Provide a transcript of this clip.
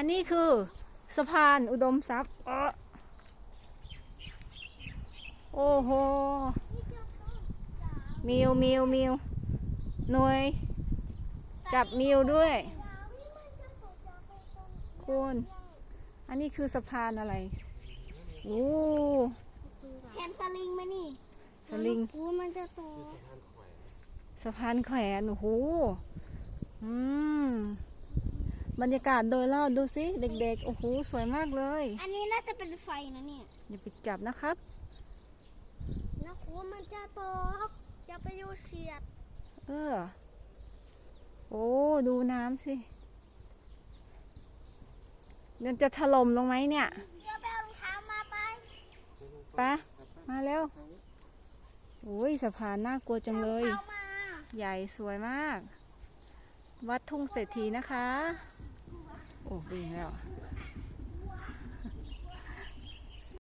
อันนี้คือสะพานอุดมทรัพย์อ๊ะโอ้โห มิวมิวมิวหน่วย จับมิวด้วย คุณ อันนี้คือสะพานอะไร โอ้แทนสลิงไหมนี่ สลิงโอ้มันจะโตสะพานแขวน โอ้โห อืม บรรยากาศโดยรอบดูสิเด็กๆ โอ้โหสวยมากเลยอันนี้น่าจะเป็นไฟนะเนี่ยอย่าไปจับนะครับนะครูมันจะโตครับจะไปอยู่เฉียด เออโอ้ดูน้ำสิมันจะถล่มลงไหมเนี่ย เดี๋ยวไปเอารองเท้ามาไปไปะมาเร็วโอ้ยสะพานน่ากลัวจังเลย เอามา ใหญ่สวยมาก วัดทุ่งเศรษฐีนะคะ โอ้วิ่งแล้วเ